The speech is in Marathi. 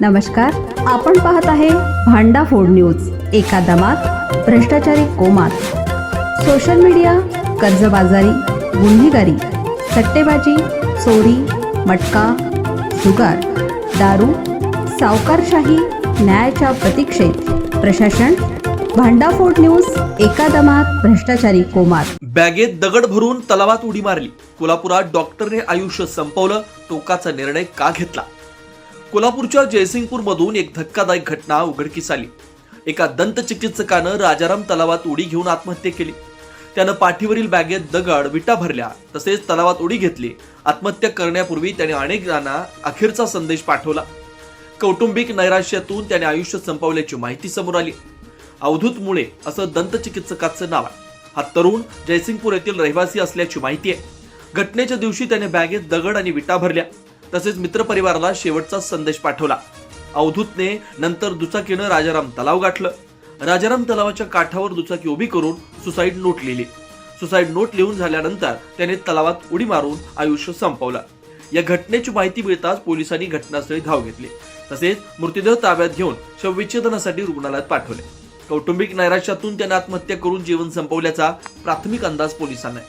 नमस्कार आपण पाहत आहे भांडा फोड न्यूज एका दमात भ्रष्टाचारी कोमात. सोशल मीडिया कर्जबाजारी गुन्हेगारी सट्टेबाजी चोरी मटका जुगार दारू सावकारशाही न्यायाच्या प्रतीक्षेत. प्रशासन भांडाफोड न्यूज एका दमात भ्रष्टाचारी कोमात. बॅगेत दगड भरून तलावात उडी मारली. कोल्हापुरात डॉक्टरने आयुष्य संपवलं टोकाचा निर्णय का घेतला? कोल्हापूरच्या जयसिंगपूर मधून एक धक्कादायक घटना उघडकीस आली. एका दंत चिकित्सकानं राजाराम तलावात उडी घेऊन आत्महत्या केली. त्यानं पाठीवरील बॅगेत दगड विटा भरल्या तसेच तलावात उडी घेतली. आत्महत्या करण्यापूर्वी त्याने अनेकांना अखेरचा संदेश पाठवला. कौटुंबिक नैराश्यातून त्याने आयुष्य संपवल्याची माहिती समोर आली. अवधूत मुळे असं दंतचिकित्सकाचं नाव आहे. हा तरुण जयसिंगपूर येथील रहिवासी असल्याची माहिती आहे. घटनेच्या दिवशी त्याने बॅगेत दगड आणि विटा भरल्या. तसेच मित्रपरिवाराला शेवटचा संदेश पाठवला. अवधूतने नंतर दुचाकीनं राजाराम तलाव गाठलं. राजाराम तलावाच्या काठावर दुचाकी उभी करून सुसाईड नोट लिहिली. सुसाईड नोट लिहून झाल्यानंतर त्याने तलावात उडी मारून आयुष्य संपवलं. या घटनेची माहिती मिळताच पोलिसांनी घटनास्थळी धाव घेतली. तसेच मृतदेह ताब्यात घेऊन शवविच्छेदनासाठी रुग्णालयात पाठवले. कौटुंबिक नैराश्यातून त्याने आत्महत्या करून जीवन संपवल्याचा प्राथमिक अंदाज पोलिसांना